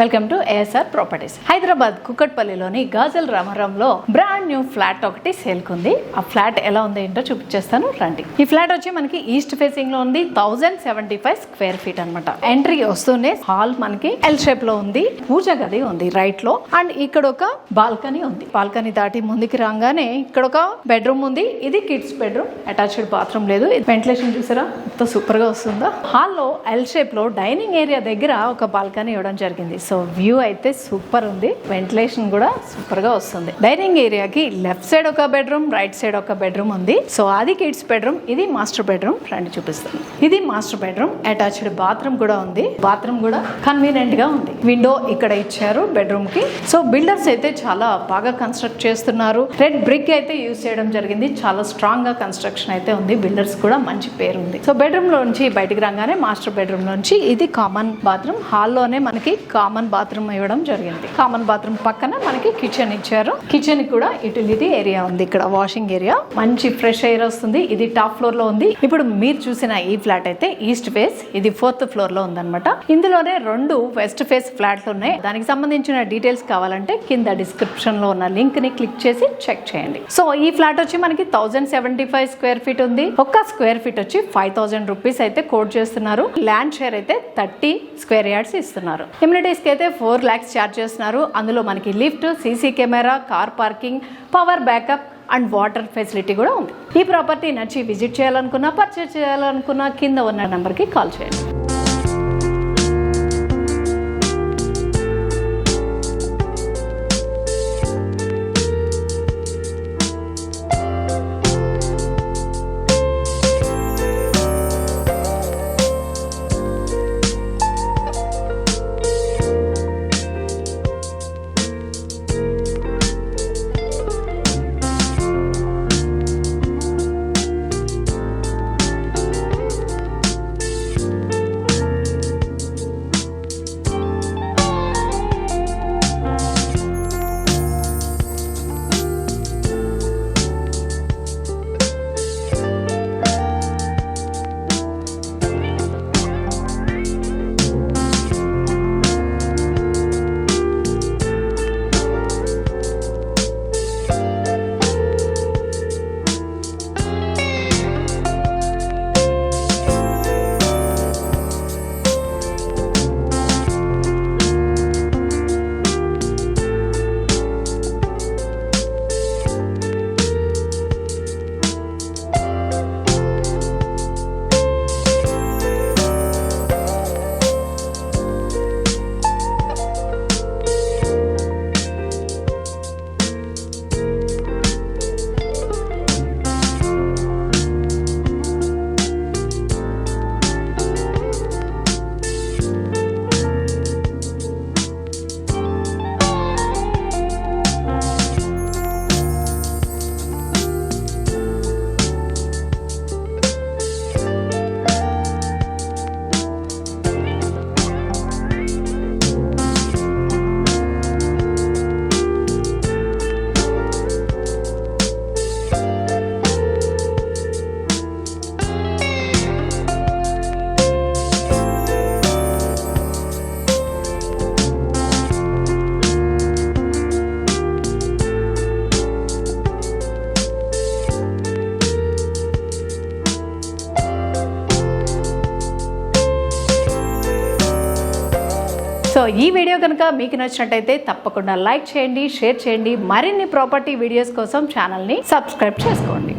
Welcome to ASR properties Hyderabad కుక్కట్పల్లిలోని గాజల్ రామారంలో brand new flat ఒకటి సేల్ ఉంది. ఆ ఫ్లాట్ ఎలా ఉంది ఏంటో చూపించేస్తాను రండి. ఈ ఫ్లాట్ వచ్చి మనకి ఈస్ట్ ఫేసింగ్లో ఉంది thousand seventy five square feet అనమాట ఎంట్రీ వస్తూనే హాల్ మనకి ఎల్ షేప్లో ఉంది పూజ గది ఉంది రైట్లో. అండ్ ఇక్కడ ఒక బాల్కనీ ఉంది. బాల్కనీ దాటి ముందుకి రాగానే ఇక్కడ ఒక బెడ్రూమ్ ఉంది. ఇది కిడ్స్ బెడ్రూమ్ అటాచ్డ్ బాత్రూమ్ లేదు. వెంటిలేషన్ చూసారా? ఎంత సూపర్గా వస్తుందా. హాల్లో ఎల్ షేప్లో డైనింగ్ ఏరియా దగ్గర ఒక బాల్కనీ ఇవ్వడం జరిగింది. సో వ్యూ అయితే సూపర్ ఉంది. వెంటిలేషన్ కూడా సూపర్గా వస్తుంది డైనింగ్ ఏరియాకి లెఫ్ట్ సైడ్ ఒక బెడ్రూమ్ రైట్ సైడ్ ఒక బెడ్రూమ్ ఉంది. సో అది కిడ్స్ బెడ్రూమ్ ఇది మాస్టర్ బెడ్రూమ్ రండి చూపిస్తాను ఇది మాస్టర్ బెడ్రూమ్ అటాచ్డ్ బాత్రూమ్ కూడా ఉంది. బాత్రూమ్ కూడా కన్వీనియంట్గా ఉంది. విండో ఇక్కడ ఇచ్చారు బెడ్రూమ్కి. సో బిల్డర్స్ అయితే చాలా బాగా కన్స్ట్రక్ట్ చేస్తున్నారు. రెడ్ బ్రిక్ అయితే యూజ్ చేయడం జరిగింది. చాలా స్ట్రాంగ్గా కన్స్ట్రక్షన్ అయితే ఉంది. బిల్డర్స్ కూడా మంచి పేరు ఉంది. సో బెడ్రూమ్ లోంచి బయటకు రాగానే మాస్టర్ బెడ్రూమ్ నుంచి ఇది కామన్ బాత్రూమ్ హాల్లోనే మనకి కామన్ బాత్రూమ్ ఇవ్వడం జరిగింది. కామన్ బాత్రూమ్ పక్కన మనకి కిచెన్ ఇచ్చారు. కిచెన్ కూడా యూటిలిటీ ఏరియా ఉంది. ఇక్కడ వాషింగ్ ఏరియా మంచి ఫ్రెష్ ఎయిర్ వస్తుంది. ఇది టాప్ ఫ్లోర్లో ఉంది. ఇప్పుడు మీరు చూసిన ఈ ఫ్లాట్ అయితే ఈస్ట్ ఫేస్ ఇది ఫోర్త్ ఫ్లోర్లో ఉందన్నమాట. ఇందులోనే రెండు వెస్ట్ ఫేస్ ఫ్లాట్లు ఉన్నాయి. దానికి సంబంధించిన డీటెయిల్స్ కావాలంటే కింద డిస్క్రిప్షన్లో ఉన్న లింక్ని క్లిక్ చేసి చెక్ చేయండి. సో ఈ ఫ్లాట్ వచ్చి మనకి thousand seventy five square feet ఉంది. ఒక్క స్క్వేర్ ఫీట్ వచ్చి ఫైవ్ థౌసండ్ రూపీస్ అయితే కోట్ చేస్తున్నారు. ల్యాండ్ షేర్ అయితే థర్టీ స్క్వేర్ యార్డ్స్ ఇస్తున్నారు. ఇమ్యూనిటీస్ కి అయితే ఫోర్ ల్యాక్స్ ఛార్జ్ చేస్తున్నారు. అందులో మనకి lift CC camera car parking power backup and water facility కూడా ఉంది. ఈ ప్రాపర్టీ నచ్చి విజిట్ చేయాలనుకున్నా పర్చేస్ చేయాలనుకున్నా కింద ఉన్న నెంబర్కి కాల్ చేయండి. సో ఈ వీడియో కనుక మీకు నచ్చినట్టయితే తప్పకుండా లైక్ చేయండి షేర్ చేయండి. మరిన్ని ప్రాపర్టీ వీడియోస్ కోసం ఛానల్ని సబ్స్క్రైబ్ చేసుకోండి.